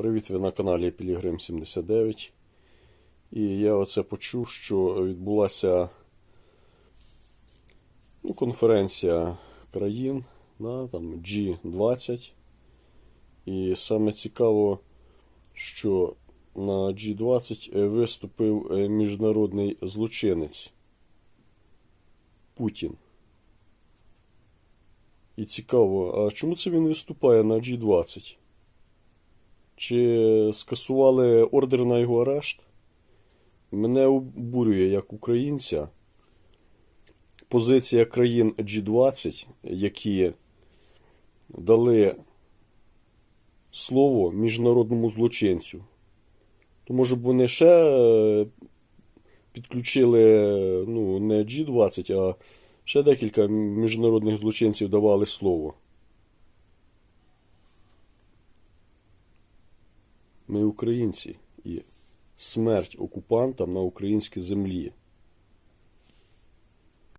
Привіт, ви на каналі Пілігрим 79. І я оце почув, що відбулася ну, конференція країн да, там, G20. І саме цікаво, що на G20 е, виступив е, міжнародний злочинець Путін. І цікаво, а чому це він виступає на G20? Чи скасували ордер на його арешт? Мене обурює як українця позиція країн G20, які дали слово міжнародному злочинцю. То може б вони ще е, підключили ну, не G20, а ще декілька міжнародних злочинців давали слово. Ми українці і смерть окупантам на українській землі